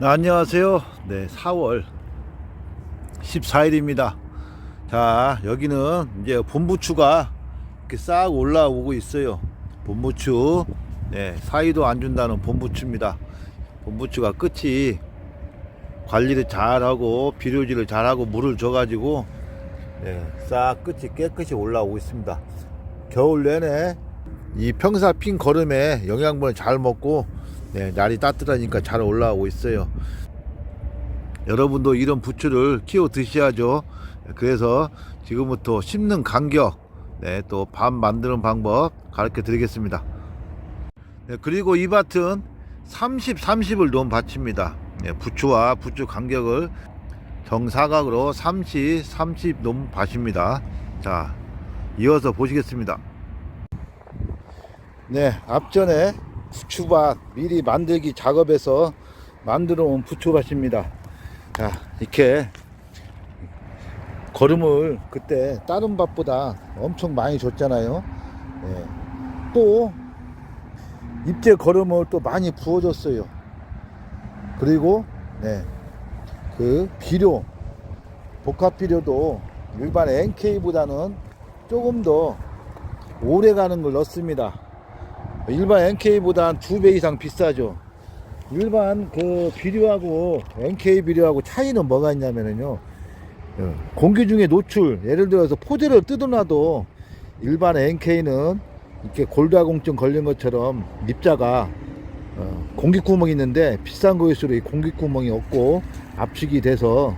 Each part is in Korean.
네, 안녕하세요. 네, 4월 14일입니다. 자, 여기는 이제 본부추가 이렇게 싹 올라오고 있어요. 본부추. 네, 사이도 안 준다는 본부추입니다. 본부추가 끝이 관리를 잘하고 비료질을 잘하고 물을 줘가지고 네, 싹 끝이 깨끗이 올라오고 있습니다. 겨울 내내 이 평사 핀 거름에 영양분을 잘 먹고 네, 날이 따뜻하니까 잘 올라오고 있어요. 여러분도 이런 부추를 키워 드셔야죠. 그래서 지금부터 심는 간격, 네, 또 밥 만드는 방법 가르쳐 드리겠습니다. 네, 그리고 이 밭은 30, 30을 놓은 밭입니다. 네, 부추와 부추 간격을 정사각으로 30, 30 놓은 밭입니다. 자, 이어서 보시겠습니다. 네, 앞전에 부추밭 미리 만들기 작업에서 만들어 온 부추밭입니다. 자, 이렇게 거름을 그때 다른 밭보다 엄청 많이 줬잖아요. 네. 또 입제 거름을 또 많이 부어줬어요. 그리고 네, 그 비료 복합 비료도 일반 NK보다는 조금 더 오래 가는 걸 넣습니다. 일반 NK보다 한 두 배 이상 비싸죠. 일반 그 비료하고 NK 비료하고 차이는 뭐가 있냐면은요. 어, 공기 중에 노출, 예를 들어서 포대를 뜯어놔도 일반 NK는 이렇게 골다공증 걸린 것처럼 입자가 어, 공기구멍이 있는데 비싼 거일수록 이 공기구멍이 없고 압축이 돼서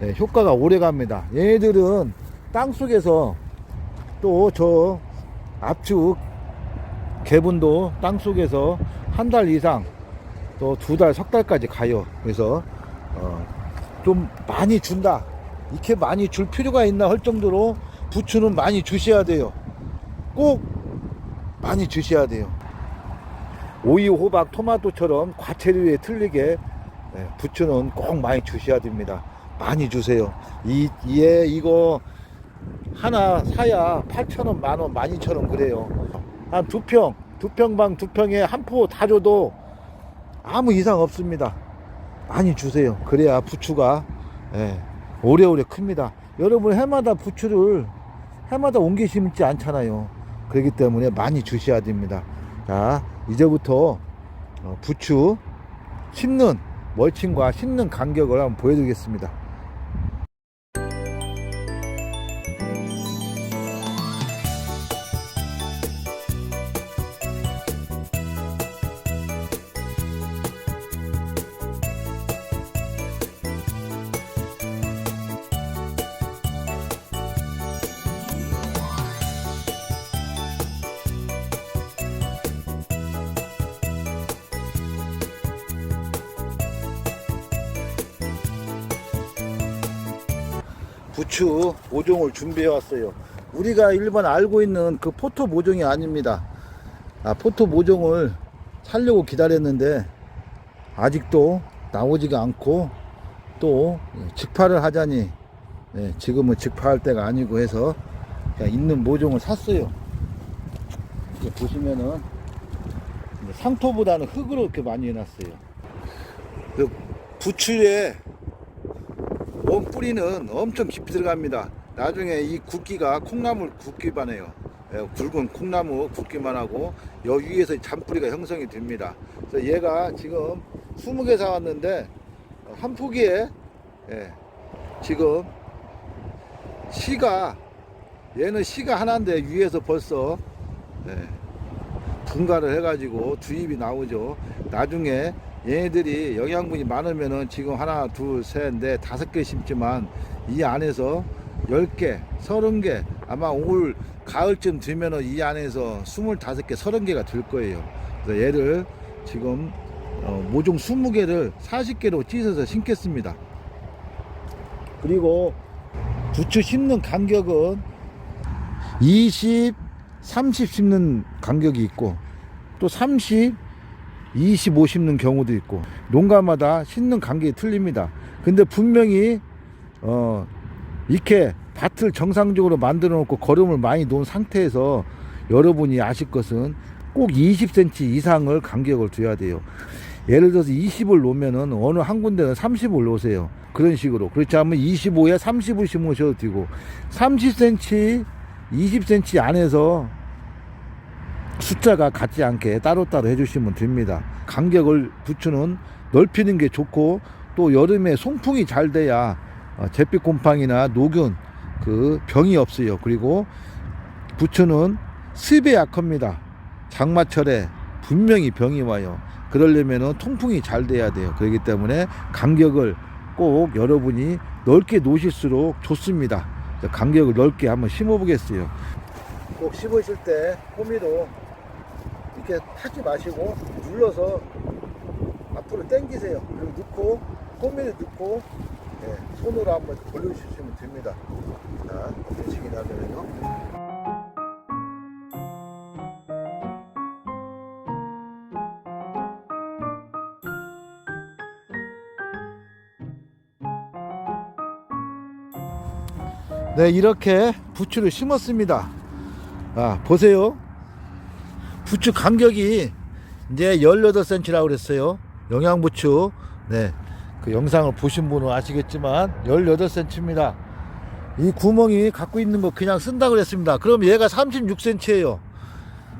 네, 효과가 오래 갑니다. 얘네들은 땅 속에서 또 저 압축 개분도 땅 속에서 한 달 이상 또 두 달, 석 달까지 가요. 그래서 어, 좀 많이 준다. 이렇게 많이 줄 필요가 있나 할 정도로 부추는 많이 주셔야 돼요. 꼭 많이 주셔야 돼요. 오이, 호박, 토마토처럼 과체류에 틀리게 네, 부추는 꼭 많이 주셔야 됩니다. 많이 주세요. 이, 예, 이거 하나 사야 8,000원, 만원, 12,000원 그래요. 한 두 평, 두 평 방 두 평에 한 포 다 줘도 아무 이상 없습니다. 많이 주세요. 그래야 부추가 예, 오래오래 큽니다. 여러분 해마다 부추를 해마다 옮겨 심지 않잖아요. 그렇기 때문에 많이 주셔야 됩니다. 자, 이제부터 어, 부추 심는 멀칭과 심는 간격을 한번 보여드리겠습니다. 부추 모종을 준비해 왔어요. 우리가 일반 알고 있는 그 포토 모종이 아닙니다. 아, 포토 모종을 살려고 기다렸는데 아직도 나오지가 않고 또 직파를 하자니 예, 지금은 직파할 때가 아니고 해서 있는 모종을 샀어요. 이렇게 보시면은 이제 상토보다는 흙으로 이렇게 많이 해놨어요. 그 부추에 원 뿌리는 엄청 깊이 들어갑니다. 나중에 이 굵기가 콩나물 굵기만 해요. 예, 굵은 콩나무 굵기만 하고 여기 위에서 잔뿌리가 형성이 됩니다. 그래서 얘가 지금 20개 사왔는데 한 포기에 예, 지금 씨가 얘는 씨가 하나인데 위에서 벌써 예, 분갈을 해가지고 두입이 나오죠. 나중에 얘네들이 영양분이 많으면은 지금 하나, 둘, 셋, 넷, 다섯 개 심지만 이 안에서 열 개, 서른 개 아마 올 가을쯤 되면은 이 안에서 스물다섯 개, 서른 개가 될 거예요. 그래서 얘를 지금 어, 모종 스무 개를 사십 개로 찢어서 심겠습니다. 그리고 부추 심는 간격은 20, 30 심는 간격이 있고 또 30, 25 심는 경우도 있고 농가마다 심는 간격이 틀립니다. 근데 분명히 어 이렇게 밭을 정상적으로 만들어 놓고 거름을 많이 놓은 상태에서 여러분이 아실 것은 꼭 20cm 이상을 간격을 둬야 돼요. 예를 들어서 20을 놓으면은 어느 한 군데는 30을 놓으세요. 그런 식으로. 그렇지 않으면 25에 30을 심으셔도 되고 30cm, 20cm 안에서 숫자가 같지 않게 따로따로 해주시면 됩니다. 간격을 부추는 넓히는 게 좋고 또 여름에 송풍이 잘 돼야 어, 잿빛 곰팡이나 녹균 그 병이 없어요. 그리고 부추는 습에 약합니다. 장마철에 분명히 병이 와요. 그러려면은 통풍이 잘 돼야 돼요. 그렇기 때문에 간격을 꼭 여러분이 넓게 놓으실수록 좋습니다. 간격을 넓게 한번 심어 보겠어요. 꼭 심으실 때 호미로 이렇게 타지 마시고 눌러서 앞으로 당기세요. 그리고 넣고 호미를 넣고 예, 손으로 한번 돌려주시면 됩니다. 자, 이런 식이 나면요. 네, 이렇게 부추를 심었습니다. 아, 보세요. 부추 간격이 이제 18cm라고 그랬어요. 영양부추. 네. 그 영상을 보신 분은 아시겠지만 18cm입니다. 이 구멍이 갖고 있는 거 그냥 쓴다 그랬습니다. 그럼 얘가 36cm예요.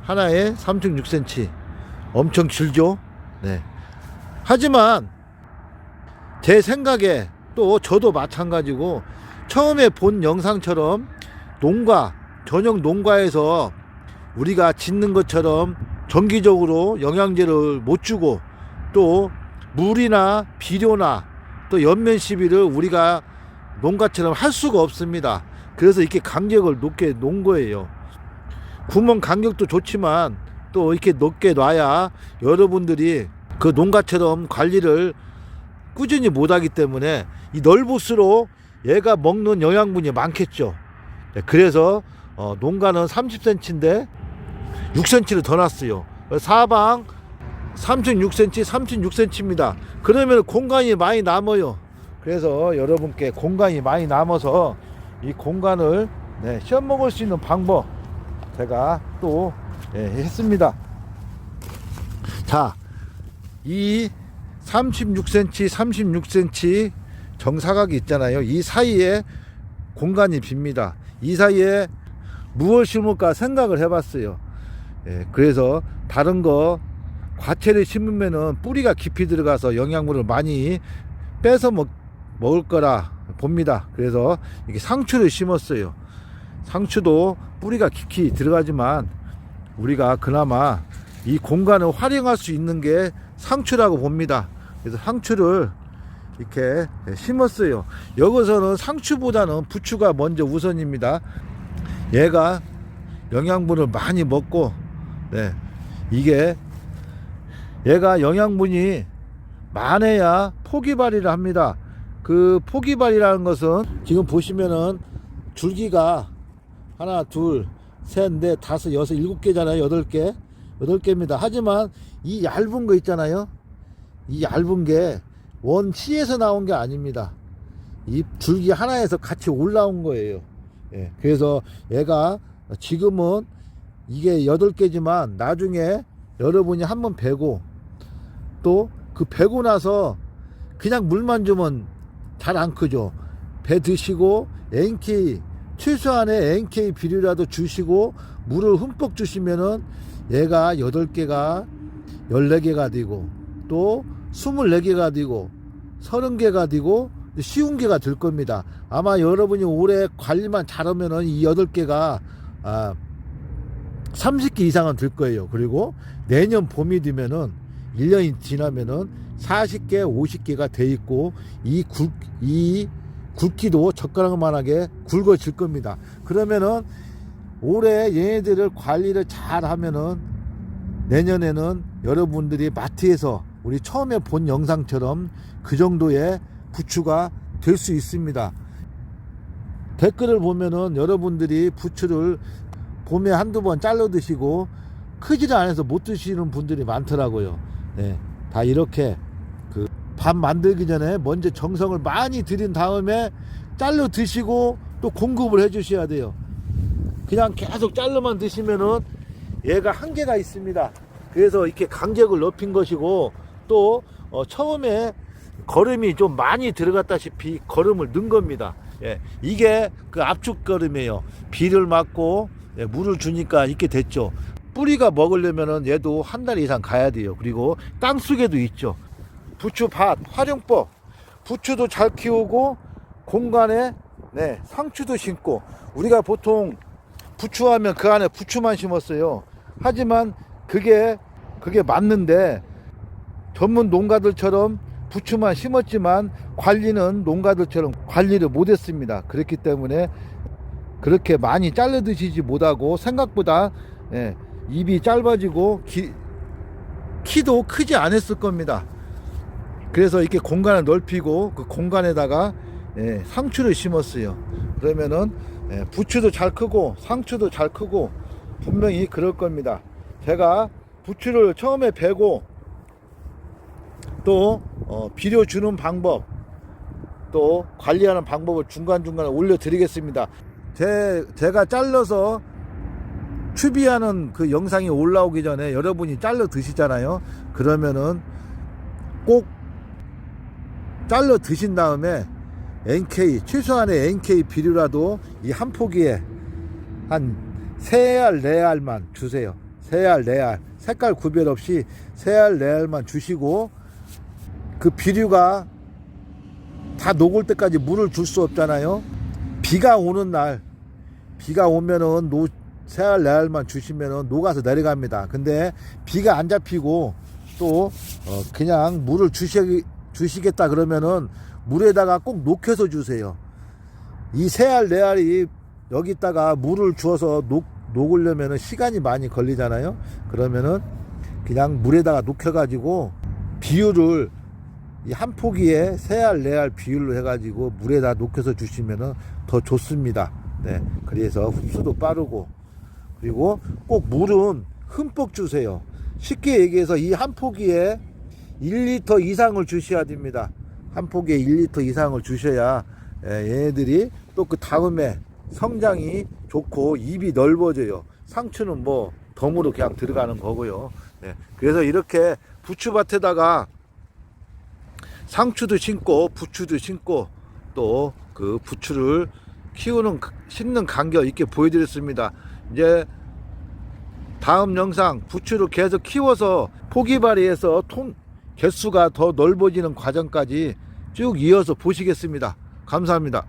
하나에 36cm. 엄청 길죠? 네. 하지만 제 생각에 또 저도 마찬가지고 처음에 본 영상처럼 농가 전용 농가에서 우리가 짓는 것처럼 정기적으로 영양제를 못 주고 또 물이나 비료나 또 연면 시비를 우리가 농가처럼 할 수가 없습니다. 그래서 이렇게 간격을 높게 놓은 거예요. 구멍 간격도 좋지만 또 이렇게 높게 놔야 여러분들이 그 농가처럼 관리를 꾸준히 못하기 때문에 이 넓을수록 얘가 먹는 영양분이 많겠죠. 네, 그래서 어, 농가는 30cm인데 6cm를 더 놨어요. 사방 36cm, 36cm입니다. 그러면 공간이 많이 남아요. 그래서 여러분께 공간이 많이 남아서 이 공간을 네, 시험 먹을 수 있는 방법 제가 또 예, 했습니다. 자, 이 36cm, 36cm 정사각이 있잖아요. 이 사이에 공간이 빕니다. 이 사이에 무엇 심을까 생각을 해봤어요. 예, 그래서 다른 거 과채를 심으면은 뿌리가 깊이 들어가서 영양분을 많이 빼서 먹, 먹을 거라 봅니다. 그래서 이렇게 상추를 심었어요. 상추도 뿌리가 깊이 들어가지만 우리가 그나마 이 공간을 활용할 수 있는 게 상추라고 봅니다. 그래서 상추를 이렇게 심었어요. 여기서는 상추보다는 부추가 먼저 우선입니다. 얘가 영양분을 많이 먹고, 네, 이게 얘가 영양분이 많아야 포기발이를 합니다. 그 포기발이라는 것은 지금 보시면은 줄기가 하나, 둘, 셋, 넷, 다섯, 여섯, 일곱 개잖아요. 여덟 개. 여덟 개입니다. 하지만 이 얇은 거 있잖아요. 이 얇은 게 원치에서 나온 게 아닙니다. 이 줄기 하나에서 같이 올라온 거예요. 예, 그래서 얘가 지금은 이게 여덟 개지만 나중에 여러분이 한번 베고 또 그 베고 나서 그냥 물만 주면 잘 안 크죠. 배 드시고 NK 최소한의 NK 비료라도 주시고 물을 흠뻑 주시면은 얘가 여덟 개가 열네 개가 되고 또 스물네 개가 되고 서른 개가 되고 쉬운 개가 될 겁니다. 아마 여러분이 올해 관리만 잘하면은 이 여덟 개가 아 30개 이상은 될 거예요. 그리고 내년 봄이 되면은 1년이 지나면은 40개, 50개가 돼 있고 이 굵, 이 굵기도 젓가락만하게 굵어질 겁니다. 그러면은 올해 얘네들을 관리를 잘 하면은 내년에는 여러분들이 마트에서 우리 처음에 본 영상처럼 그 정도의 부추가 될 수 있습니다. 댓글을 보면은 여러분들이 부추를 봄에 한두 번 잘라 드시고 크지를 않아서 못 드시는 분들이 많더라고요. 네. 다 이렇게 그 밥 만들기 전에 먼저 정성을 많이 들인 다음에 잘라 드시고 또 공급을 해 주셔야 돼요. 그냥 계속 잘라만 드시면은 얘가 한계가 있습니다. 그래서 이렇게 간격을 높인 것이고 또 어, 처음에 걸음이 좀 많이 들어갔다시피 걸음을 넣은 겁니다. 예, 이게 그 압축 걸음이에요. 비를 맞고 예, 물을 주니까 이렇게 됐죠. 뿌리가 먹으려면은 얘도 한 달 이상 가야 돼요. 그리고 땅 속에도 있죠. 부추 밭 활용법. 부추도 잘 키우고 공간에 네, 상추도 심고 우리가 보통 부추하면 그 안에 부추만 심었어요. 하지만 그게 그게 맞는데 전문 농가들처럼 부추만 심었지만 관리는 농가들처럼 관리를 못했습니다. 그렇기 때문에 그렇게 많이 잘라 드시지 못하고 생각보다 예, 입이 짧아지고 기- 키도 크지 않았을 겁니다. 그래서 이렇게 공간을 넓히고 그 공간에다가 예, 상추를 심었어요. 그러면은 예, 부추도 잘 크고 상추도 잘 크고 분명히 그럴 겁니다. 제가 부추를 처음에 베고 또 어, 비료 주는 방법 또 관리하는 방법을 중간중간에 올려드리겠습니다. 제, 제가 잘라서 추비하는 그 영상이 올라오기 전에 여러분이 잘라 드시잖아요. 그러면은 꼭 잘라 드신 다음에 NK 최소한의 NK 비료라도 이 한 포기에 한 세알네 알만 주세요. 세알네알 색깔 구별 없이 세알네 알만 주시고 그 비료가 다 녹을 때까지 물을 줄 수 없잖아요. 비가 오는 날 비가 오면은 노 세알 네알만 주시면은 녹아서 내려갑니다. 근데 비가 안 잡히고 또 어, 그냥 물을 주시 주시겠다 그러면은 물에다가 꼭 녹여서 주세요. 이 세알 네알이 여기다가 물을 주어서 녹 녹으려면은 시간이 많이 걸리잖아요. 그러면은 그냥 물에다가 녹여가지고 비율을 이한 포기에 세 알, 네알 비율로 해가지고 물에다 녹여서 주시면은 더 좋습니다. 네. 그래서 흡수도 빠르고 그리고 꼭 물은 흠뻑 주세요. 쉽게 얘기해서 이 한 포기에 1리터 이상을 주셔야 됩니다. 한 포기에 1리터 이상을 주셔야 예, 얘네들이 또 그 다음에 성장이 좋고 입이 넓어져요. 상추는 뭐 덤으로 그냥 들어가는 거고요. 네. 그래서 이렇게 부추밭에다가 상추도 심고 부추도 심고 또 그 부추를 키우는 심는 간격 이렇게 보여드렸습니다. 이제 다음 영상 부추를 계속 키워서 포기발이해서 통 개수가 더 넓어지는 과정까지 쭉 이어서 보시겠습니다. 감사합니다.